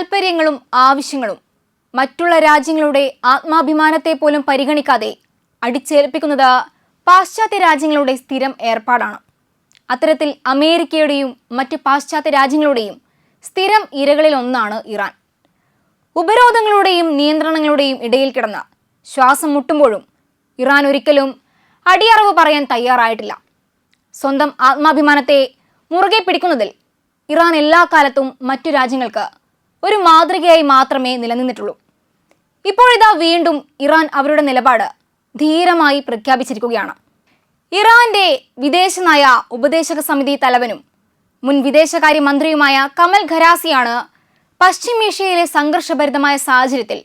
താൽപ്പര്യങ്ങളും ആവശ്യങ്ങളും മറ്റുള്ള രാജ്യങ്ങളുടെ ആത്മാഭിമാനത്തെ പോലും പരിഗണിക്കാതെ അടിച്ചേൽപ്പിക്കുന്നത് പാശ്ചാത്യ രാജ്യങ്ങളുടെ സ്ഥിരം ഏർപ്പാടാണ്. അത്തരത്തിൽ അമേരിക്കയുടെയും മറ്റ് പാശ്ചാത്യ രാജ്യങ്ങളുടെയും സ്ഥിരം ഇരകളിൽ ഒന്നാണ് ഇറാൻ. ഉപരോധങ്ങളുടെയും നിയന്ത്രണങ്ങളുടെയും ഇടയിൽ കിടന്ന ശ്വാസം മുട്ടുമ്പോഴും ഇറാൻ ഒരിക്കലും അടിയറവ് പറയാൻ തയ്യാറായിട്ടില്ല. സ്വന്തം ആത്മാഭിമാനത്തെ മുറുകെ പിടിക്കുന്നതിൽ ഇറാൻ എല്ലാ കാലത്തും മറ്റു രാജ്യങ്ങൾക്ക് ഒരു മാതൃകയായി മാത്രമേ നിലനിന്നിട്ടുള്ളൂ. ഇപ്പോഴിതാ വീണ്ടും ഇറാൻ അവരുടെ നിലപാട് ധീരമായി പ്രഖ്യാപിച്ചിരിക്കുകയാണ്. ഇറാന്റെ വിദേശനയ ഉപദേശക സമിതി തലവനും മുൻ വിദേശകാര്യ മന്ത്രിയുമായ കമൽ ഖരാസിയാണ് പശ്ചിമേഷ്യയിലെ സംഘർഷഭരിതമായ സാഹചര്യത്തിൽ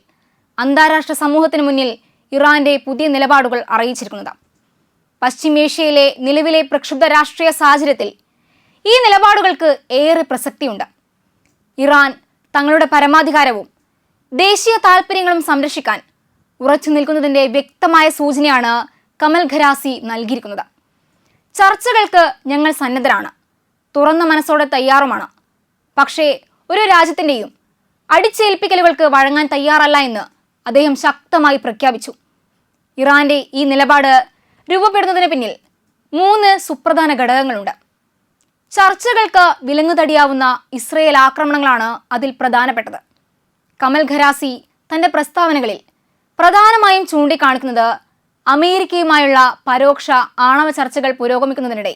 അന്താരാഷ്ട്ര സമൂഹത്തിന് മുന്നിൽ ഇറാന്റെ പുതിയ നിലപാടുകൾ അറിയിച്ചിരിക്കുന്നത്. പശ്ചിമേഷ്യയിലെ നിലവിലെ പ്രക്ഷുബ്ധ രാഷ്ട്രീയ സാഹചര്യത്തിൽ ഈ നിലപാടുകൾക്ക് ഏറെ പ്രസക്തിയുണ്ട്. ഇറാൻ തങ്ങളുടെ പരമാധികാരവും ദേശീയ താൽപ്പര്യങ്ങളും സംരക്ഷിക്കാൻ ഉറച്ചു നിൽക്കുന്നതിന്റെ വ്യക്തമായ സൂചനയാണ് കമൽ ഖരാസി നൽകിയിരിക്കുന്നത്. ചർച്ചകൾക്ക് ഞങ്ങൾ സന്നദ്ധരാണ് തുറന്ന മനസ്സോടെ തയ്യാറുമാണ്. പക്ഷേ ഒരു രാജ്യത്തിന്റെയും അടിച്ചേൽപ്പിക്കലുകൾക്ക് വഴങ്ങാൻ തയ്യാറല്ല എന്ന് അദ്ദേഹം ശക്തമായി പ്രഖ്യാപിച്ചു. ഇറാന്റെ ഈ നിലപാട് രൂപപ്പെടുന്നതിന് പിന്നിൽ മൂന്ന് സുപ്രധാന ഘടകങ്ങളുണ്ട്. ചർച്ചകൾക്ക് വിലങ്ങുതടിയാവുന്ന ഇസ്രയേൽ ആക്രമണങ്ങളാണ് അതിൽ പ്രധാനപ്പെട്ടത്. കമൽ ഖരാസി തന്റെ പ്രസ്താവനകളിൽ പ്രധാനമായും ചൂണ്ടിക്കാണിക്കുന്നത് അമേരിക്കയുമായുള്ള പരോക്ഷ ആണവ ചർച്ചകൾ പുരോഗമിക്കുന്നതിനിടെ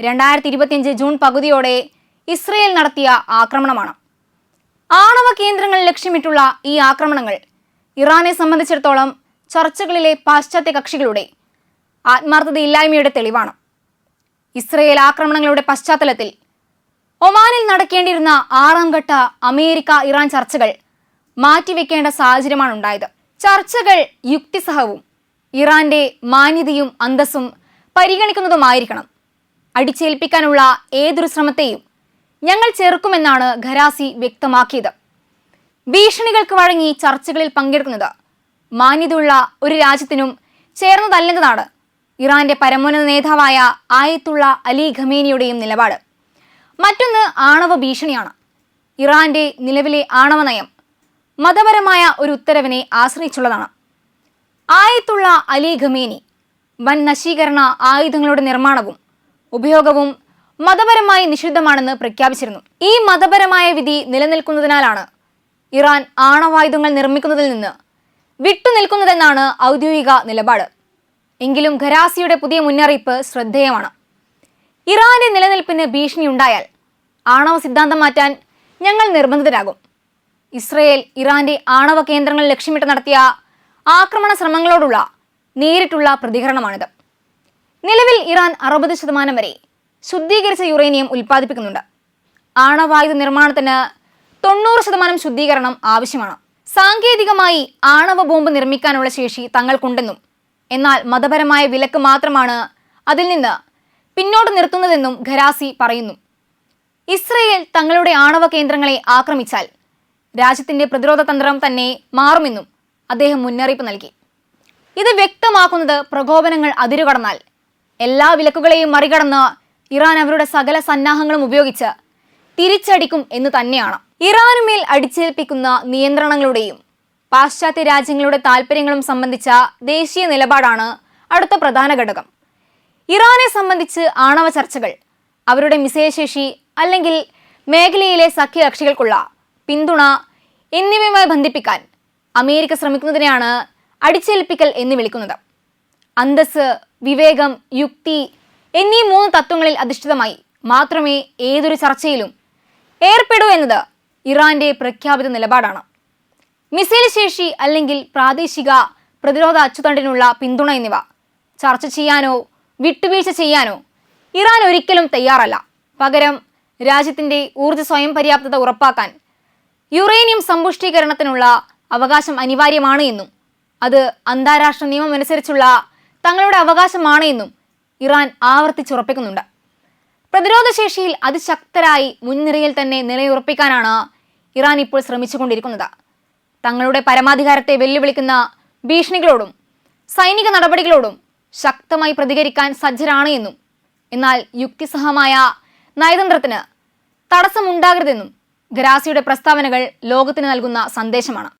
രണ്ടായിരത്തി ഇരുപത്തിയഞ്ച് ജൂൺ പകുതിയോടെ ഇസ്രയേൽ നടത്തിയ ആക്രമണമാണ്. ആണവ കേന്ദ്രങ്ങൾ ലക്ഷ്യമിട്ടുള്ള ഈ ആക്രമണങ്ങൾ ഇറാനെ സംബന്ധിച്ചിടത്തോളം ചർച്ചകളിലെ പാശ്ചാത്യ കക്ഷികളുടെ ആത്മാർത്ഥതയില്ലായ്മയുടെ തെളിവാണ്. ഇസ്രയേൽ ആക്രമണങ്ങളുടെ പശ്ചാത്തലത്തിൽ ഒമാനിൽ നടക്കേണ്ടിയിരുന്ന ആറാം ഘട്ട അമേരിക്ക ഇറാൻ ചർച്ചകൾ മാറ്റിവെക്കേണ്ട സാഹചര്യമാണ് ഉണ്ടായത് ചർച്ചകൾ യുക്തിസഹവും ഇറാന്റെ മാന്യതയും അന്തസ്സും പരിഗണിക്കുന്നതുമായിരിക്കണം. അടിച്ചേൽപ്പിക്കാനുള്ള ഏതൊരു ശ്രമത്തെയും ഞങ്ങൾ ചെറുക്കുമെന്നാണ് ഖരാസി വ്യക്തമാക്കിയത്. ഭീഷണികൾക്ക് വഴങ്ങി ചർച്ചകളിൽ പങ്കെടുക്കുന്നത് മാന്യതയുള്ള ഒരു രാജ്യത്തിനും ചേർന്നതല്ലെന്നതാണ് ഇറാന്റെ പരമോന്നത നേതാവായ ആയത്തുള്ള അലി ഖമേനിയുടെയും നിലപാട്. മറ്റൊന്ന് ആണവ ഭീഷണിയാണ്. ഇറാന്റെ നിലവിലെ ആണവ നയം മതപരമായ ഒരു ഉത്തരവിനെ ആശ്രയിച്ചുള്ളതാണ്. ആയത്തുള്ള അലി ഖമേനി വൻ നശീകരണ ആയുധങ്ങളുടെ നിർമ്മാണവും ഉപയോഗവും മതപരമായി നിഷിദ്ധമാണെന്ന് പ്രഖ്യാപിച്ചിരുന്നു. ഈ മതപരമായ വിധി നിലനിൽക്കുന്നതിനാലാണ് ഇറാൻ ആണവായുധങ്ങൾ നിർമ്മിക്കുന്നതിൽ നിന്ന് വിട്ടുനിൽക്കുന്നതെന്നാണ് ഔദ്യോഗിക നിലപാട്. എങ്കിലും ഖരാസിയുടെ പുതിയ മുന്നറിയിപ്പ് ശ്രദ്ധേയമാണ്. ഇറാന്റെ നിലനിൽപ്പിന് ഭീഷണിയുണ്ടായാൽ ആണവ സിദ്ധാന്തം മാറ്റാൻ ഞങ്ങൾ നിർബന്ധിതരാകും. ഇസ്രയേൽ ഇറാന്റെ ആണവ കേന്ദ്രങ്ങൾ ലക്ഷ്യമിട്ട് നടത്തിയ ആക്രമണ ശ്രമങ്ങളോടുള്ള നേരിട്ടുള്ള പ്രതികരണമാണിത്. നിലവിൽ ഇറാൻ അറുപത് ശതമാനം വരെ ശുദ്ധീകരിച്ച യുറേനിയം ഉൽപ്പാദിപ്പിക്കുന്നുണ്ട്. ആണവായുധ നിർമ്മാണത്തിന് തൊണ്ണൂറ് ശതമാനം ശുദ്ധീകരണം ആവശ്യമാണ്. സാങ്കേതികമായി ആണവ ബോംബ് നിർമ്മിക്കാനുള്ള ശേഷി തങ്ങൾക്കുണ്ടെന്നും എന്നാൽ മതപരമായ വിലക്ക് മാത്രമാണ് അതിൽ നിന്ന് പിന്നോട്ട് നിർത്തുന്നതെന്നും ഖരാസി പറയുന്നു. ഇസ്രയേൽ തങ്ങളുടെ ആണവ കേന്ദ്രങ്ങളെ ആക്രമിച്ചാൽ രാജ്യത്തിന്റെ പ്രതിരോധ തന്ത്രം തന്നെ മാറുമെന്നും അദ്ദേഹം മുന്നറിയിപ്പ് നൽകി. ഇത് വ്യക്തമാക്കുന്നത് പ്രകോപനങ്ങൾ അതിരുകടന്നാൽ എല്ലാ വിലക്കുകളെയും മറികടന്ന് ഇറാൻ അവരുടെ സകല സന്നാഹങ്ങളും ഉപയോഗിച്ച് തിരിച്ചടിക്കും എന്ന് തന്നെയാണ്. ഇറാനുമേൽ അടിച്ചേൽപ്പിക്കുന്ന നിയന്ത്രണങ്ങളുടെയും പാശ്ചാത്യ രാജ്യങ്ങളുടെ താൽപ്പര്യങ്ങളും സംബന്ധിച്ച ദേശീയ നിലപാടാണ് അടുത്ത പ്രധാന ഘടകം. ഇറാനെ സംബന്ധിച്ച് ആണവ ചർച്ചകൾ അവരുടെ മിസൈൽ അല്ലെങ്കിൽ മേഖലയിലെ സഖ്യകക്ഷികൾക്കുള്ള പിന്തുണ എന്നിവയുമായി ബന്ധിപ്പിക്കാൻ അമേരിക്ക ശ്രമിക്കുന്നതിനെയാണ് അടിച്ചേൽപ്പിക്കൽ എന്ന് വിളിക്കുന്നത്. അന്തസ് വിവേകം യുക്തി എന്നീ മൂന്ന് തത്വങ്ങളിൽ അധിഷ്ഠിതമായി മാത്രമേ ഏതൊരു ചർച്ചയിലും ഏർപ്പെടൂ എന്നത് ഇറാന്റെ പ്രഖ്യാപിത നിലപാടാണ്. മിസൈൽ ശേഷി അല്ലെങ്കിൽ പ്രാദേശിക പ്രതിരോധ അച്ചുതണ്ടിനുള്ള പിന്തുണ എന്നിവ. ചർച്ച ചെയ്യാനോ വിട്ടുവീഴ്ച ചെയ്യാനോ ഇറാൻ ഒരിക്കലും തയ്യാറല്ല. പകരം രാജ്യത്തിന്റെ ഊർജ സ്വയം പര്യാപ്തത ഉറപ്പാക്കാൻ യുറേനിയം സമ്പുഷ്ടീകരണത്തിനുള്ള അവകാശം അനിവാര്യമാണ് എന്നും അത് അന്താരാഷ്ട്ര നിയമം അനുസരിച്ചുള്ള തങ്ങളുടെ അവകാശമാണ് എന്നും ഇറാൻ ആവർത്തിച്ചുറപ്പിക്കുന്നുണ്ട്. പ്രതിരോധശേഷിയിൽ അതിശക്തരായി മുൻനിരയിൽ തന്നെ നിലയുറപ്പിക്കാനാണ് ഇറാൻ ഇപ്പോൾ ശ്രമിച്ചുകൊണ്ടിരിക്കുന്നത്. തങ്ങളുടെ പരമാധികാരത്തെ വെല്ലുവിളിക്കുന്ന ഭീഷണികളോടും സൈനിക നടപടികളോടും ശക്തമായി പ്രതികരിക്കാൻ സജ്ജരാണ് എന്നും എന്നാൽ യുക്തിസഹമായ നയതന്ത്രത്തിന് തടസ്സമുണ്ടാകരുതെന്നും ഖരാസിയുടെ പ്രസ്താവനകൾ ലോകത്തിന് നൽകുന്ന സന്ദേശമാണ്.